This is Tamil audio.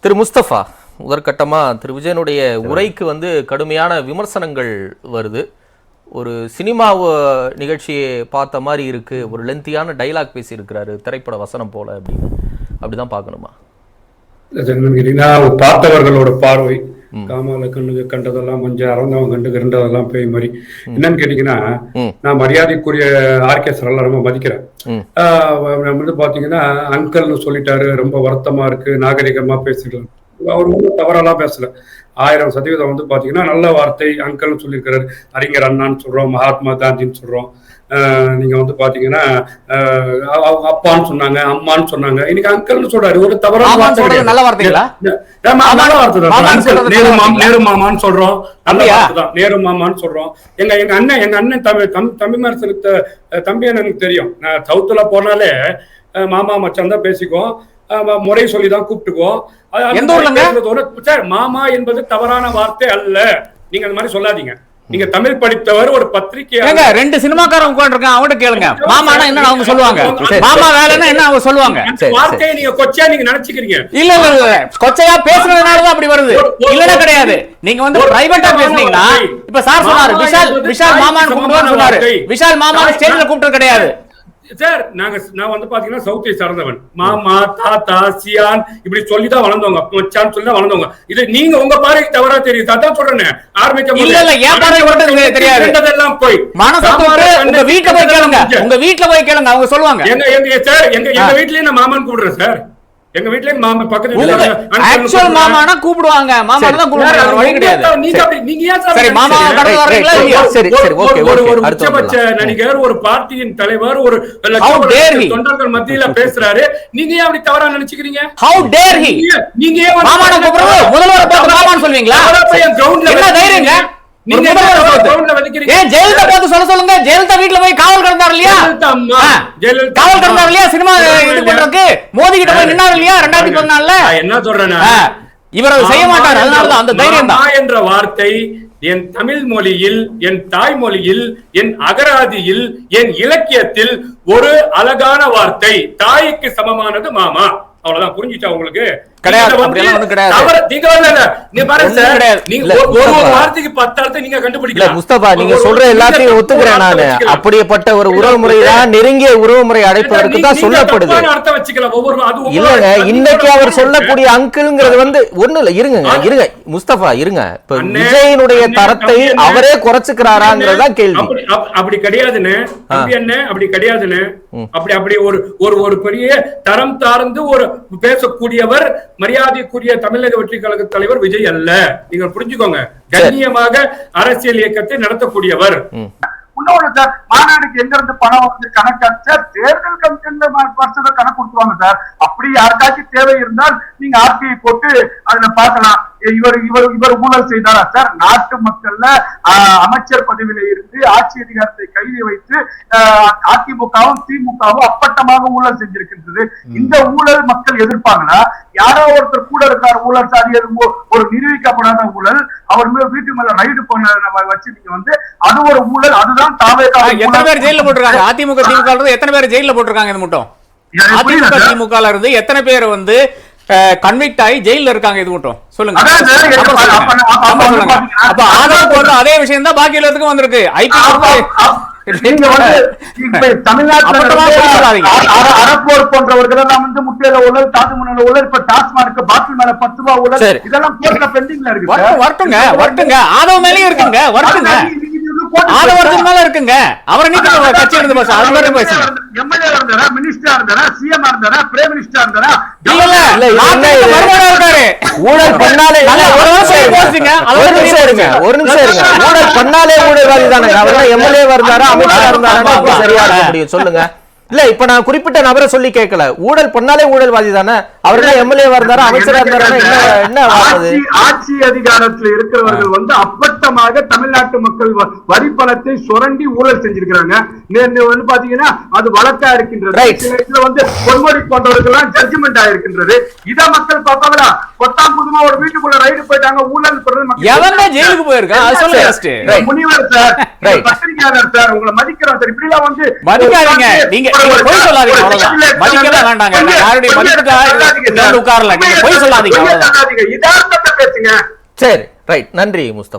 திரு முஸ்தபா முதற்கட்டமாக திரு விஜயனுடைய உரைக்கு வந்து கடுமையான விமர்சனங்கள் வருது. ஒரு சினிமா நிகழ்ச்சியை பார்த்த மாதிரி இருக்கு ஒரு லென்த்தியான டைலாக் பேசியிருக்கிறாரு திரைப்பட வசனம் போல அப்படின்னு. அப்படிதான் பார்க்கணுமா? பார்த்தவர்களோட பார்வை காமால கண்ணுக்கு கண்டதெல்லாம் கொஞ்சம் அறந்தவன் கண்டு கண்டதெல்லாம் பேய் மாதிரி. என்னன்னு கேட்டீங்கன்னா. நான் மரியாதைக்குரிய ஆர்கேஸ்வர எல்லாம் ரொம்ப மதிக்கிறேன். வந்து பாத்தீங்கன்னா அங்கிள்னு சொல்லிட்டாரு ரொம்ப வருத்தமா இருக்கு நாகரிகமா பேசிக்கலாம் அவர் ஒன்றும் தவறெல்லாம் பேசல. ஆயிரம் சதவீதம் வந்து பாத்தீங்கன்னா நல்ல வார்த்தை அங்கிள்னு சொல்லியிருக்காரு அறிஞர் அண்ணான்னு சொல்றோம் மகாத்மா காந்தின்னு சொல்றோம். ஆஹ் நீங்க வந்து அவங்க அப்பான்னு சொன்னாங்க அம்மான்னு சொன்னாங்க. இன்னைக்கு அங்கிள்னு சொல்றாரு. ஒரு தவறான வார்த்தை. நல்ல வார்த்தைங்களா? நல்ல வார்த்தை நேரு மாமா? நேரு மாமான்னு சொல்றோம். நல்ல? வார்த்தை தான். நேரு மாமான்னு சொல்றோம். எங்க எங்க அண்ணன் எங்க அண்ணன் தமிழ் தம் தம்பி மரசனுக்கு தம்பி எனக்கு தெரியும். நான் சவுத்துல போனாலே மாமா மச்சான் தான் பேசிக்குவோம். முறை சொல்லி தான் கூப்பிட்டுக்குவோம் சார் மாமா என்பது தவறான வார்த்தை அல்ல. நீங்க அந்த மாதிரி சொல்லாதீங்க. நீங்க தமிழ் படித்தவர் ஒரு பத்திரிகை ஏங்க ரெண்டு சினிமாக்காரன் உட்காந்துருக்கான் அவங்ககிட்ட கேளுங்க. மாமானா என்ன அவங்க சொல்லுவாங்க? மாமா வேலைன்னா என்ன அவங்க சொல்லுவாங்க? வார்த்தையை நீங்க கொச்சையா நீங்க நினைச்சுக்கிறீங்க. இல்ல இல்ல கொச்சையா பேசுனதுனாலதான் அப்படி வருது. இல்லன்னா கிடையாது. நீங்க வந்து பிரைவேட்டா பேசுனீங்கன்னா இப்ப சார் சொன்னாரு விஷால் விஷால் மாமான்னு கூப்பிடுவான்னு சொன்னாரு. விஷால் மாமான்னு ஸ்டேஜ்ல கூப்பிட்டு கிடையாது. சார் நாங்க நான் வந்து பாத்தீங்கன்னா சவுத்தை சார்ந்தவன். மாமா தாத்தா சியான் இப்படி சொல்லி தான் வளர்ந்தவங்க. மச்சான் சொல்லி தான் வளர்ந்தவங்க. இது நீங்க உங்க பார்வைக்கு தவறா தெரியுது. அதான் சொல்றேன். இல்ல, இல்ல, பார்வைக்கு மட்டும் இது தெரியாது. கண்டதெல்லாம் போய். மனசத்தோடு உங்க வீட்டுல போய் கேளுங்க. உங்க வீட்டுல போய் கேளுங்க அவங்க சொல்லுவாங்க. எங்க எங்க சார் எங்க எங்க. வீட்லயே நான் மாமன் கூப்பிடுறேன் சார். எங்க மாமா பக்கத்து வீட்டுல ஆக்சுவல் கூப்பிடுறேன். மாமானா கூப்பிடுவாங்க மாமானா தான் கூப்பிடுவாங்க வழி கிடையாது நீங்க அப்படி நீங்க ஏன் சார் மாமா? கடந்து இல்லையா? சரி, சரி, okay, ஒரு. ஒரு உச்சபட்ச. நடிகர் ஒரு பார்ட்டியின் தலைவர் ஒரு? தொண்டர்கள் மத்தியில பேசுறாரு நீங்க ஏன் அப்படி தவறா நினைச்சுக்கிறீங்க ஹவு டேர் ஹி நீங்க- ஏன் மாமானை கூப்பிடுறது முதல்வரை பார்த்து மாமான்னு groundல என்ன. தைரியங்க நீங்க ஜெயலலிதா பார்த்து சொல்ல சொல்லுங்க. ஜெயலலிதா வீட்டுல போய் காவல் கிடந்தார் இல்லையா? ஜெயலலிதா அம்மா, ஆ. ஜெயலலிதா. காவல் அம்மா. கிடந்தார் இல்லையா? சினிமா இது பண்றதுக்கு? மோதி கிட்ட போய் நின்னாரு இல்லையா? ரெண்டாயிரத்தி பதினாலுல? நான் என்ன சொல்றேன்னா ஆ. இவர் அதை செய்ய மாட்டார். அதனாலதான் அந்த தைரியம் தான். என்ற வார்த்தை என் தமிழ் மொழியில் என் தாய்மொழியில் என் அகராதியில் என் இலக்கியத்தில் ஒரு அழகான வார்த்தை. தாய்க்கு சமமானது மாமா. அவ்வளவுதான். புரிஞ்சுச்சா உங்களுக்கு? கிடையாது, நீங்க சொல்ற எல்லாத்தையும் ஒத்துக்கிறேன் நானு. அப்படிப்பட்ட ஒரு உறவுமுறை தான் நெருங்கிய உறவுமுறை அழைப்பதற்கு நீங்க- தான் சொல்லப்படுது. இல்லங்க இன்னைக்கு அவர் சொல்லக்கூடிய அங்கிள்ங்கிறது வந்து ஒண்ணு இல்ல. இருங்க முஸ்தபா இருங்க. இப்ப விஜயனுடைய தரத்தை அவரே குறைச்சுக்கிறாராங்கிறது தான் கேள்வி. அப்படி அப்- அப்படி கிடையாதுன்னு அப்படி கிடையாதுன்னு அப்படி அப்படி ஒரு ஒரு ஒரு பெரிய தரம் தாழ்ந்து ஒரு பேசக்கூடியவர் மரியாதைக்குரிய தமிழக வெற்றி கழக தலைவர் விஜய் அல்ல. நீங்க புரிஞ்சுக்கோங்க. கண்ணியமாக அரசியல் இயக்கத்தை நடத்தக்கூடியவர். இன்னொன்னு சார் மாநாடுக்கு எங்க இருந்து பணம் வந்து கணக்கா சார் தேர்தல் கமிஷன்ல கணக்கு கொடுத்துருவாங்க சார். அப்படி யாருக்காச்சும் தேவை இருந்தால் நீங்க ஆர்டிஐ போட்டு அதுல பார்க்கலாம். இவர் இவர் இவர் ஊழல் செய்தாரா சார்? நாட்டு மக்கள்ல அமைச்சர் பதவியில இருந்து ஆட்சி அதிகாரத்தை கையில் வைத்து அதிமுகவும் திமுகவும் அப்பட்டமாக ஊழல் செஞ்சிருக்கின்றது. இந்த ஊழல் மக்கள் எதிர்ப்பாங்களா? யாரோ ஒருத்தர் கூட இருக்கார் ஊழல் சாதி அது ஒ- ஒரு நிரூபிக்கப்படாத ஊழல் அவர் மேல வீட்டு மேல ரைடு வச்சு நீங்க வந்து அது ஒரு ஊழல் அதுதான் தாவே எத்தனை பேர் ஜெயில போட்டிருக்காங்க? அதிமுக திமுக எத்தனை பேர் ஜெயில போட்டிருக்காங்க இது மட்டும்? அதிமுக திமுக இருந்து எத்தனை பேர் வந்து கன்விக்ட் ஆகி ஜெயில இருக்காங்க இது மட்டும். சொல்லுங்க. அப்ப- ஆதரவுக்கு வந்து அதே விஷயம் தான் பாக்கி எல்லாத்துக்கும் வந்திருக்கு. ஐபி நீங்க வந்து இப்ப தமிழ்நாட்டுல அப்பட்டமா வந்து பொய் சொல்லாதீங்க. அர- அர- அறப்போர் போன்றவர்கள் எல்லாம் வந்து முட்டையில ஊழல் தாஜ்மஹால் ஊழல் இப்ப டாஸ்மார்க் பாட்டில் மேல பத்து ரூபா ஊழல் சரி. இதெல்லாம் பெண்டிங்ல இருக்கு. வரட்டுங்க வரட்டுங்க. ஆதவ மேலயும் இருக்குங்க. வரட்டுங்க. ஆதவத்தின் மேல இருக்குங்க. அவரை நீக்க கட்சி இருந்து பேச அது மாதிரி பேசுங்க எம்எல்ஏ இருந்தாரா? மினிஸ்டரா இருந்தாரா? சிஎம் இருந்தாரா? பிரைம் மினிஸ்டரா இருந்தாரா? ஊழல் பண்ணாலே ஒரு நிமிஷம். அதை ஒரு நிமிஷம் இருங்க. ஒரு நிமிஷம் இருங்க. ஊழல் பண்ணாலே ஊழல்வாதி தானங்க. அவர் எம்எல்ஏ இருந்தாரா? அமைச்சரா இருந்தாரா. சரியா சொல்லுங்க. இல்ல இப்ப நான் குறிப்பிட்ட நபரை சொல்லி கேட்கல ஊழல் பண்ணாலே ஊழல்வாதி தானே? அவர் எம்எல்ஏ இருந்தாரா அமைச்சரா இருந்தாரா என்ன ஆட்சி அதிகாரத்தில் இருக்கிறவர்கள் வந்து அப்பட்டமாக தமிழ்நாட்டு மக்கள் வரி பணத்தை சுரண்டி ஊழல் செஞ்சிருக்கிறாங்க. வந்து பாத்தீங்கன்னா அது வழக்கா இருக்கின்றது. வந்து பொன்முடி போன்றவர்கள் ஜட்ஜ்மெண்ட் ஆயிருக்கின்றது. இத மக்கள் பார்ப்பாங்களா? கொத்தாம் புதுமா அம்மாவோட வீட்டுக்குள்ள ரைடு போயிட்டாங்க ஊழல் எவன்டா ஜெயிலுக்கு போயிருக்கான்? முனிவர் சார். பத்திரிகையாளர் சார் உங்களை மதிக்கிறோம் சார் இப்படிலாம் வந்து மதிக்காதீங்க. நீங்க பொய் சொல்லாதீங்க அவ்வளவுதான். மதிக்கலாம் வேண்டாங்க. யாருடைய மதிப்புக்காக உட்காரல நீங்க பொய் சொல்லாதீங்க அவ்வளவுதான். யதார்த்தத்தை பேசுங்க. சரி. ரைட் நன்றி முஸ்தபா.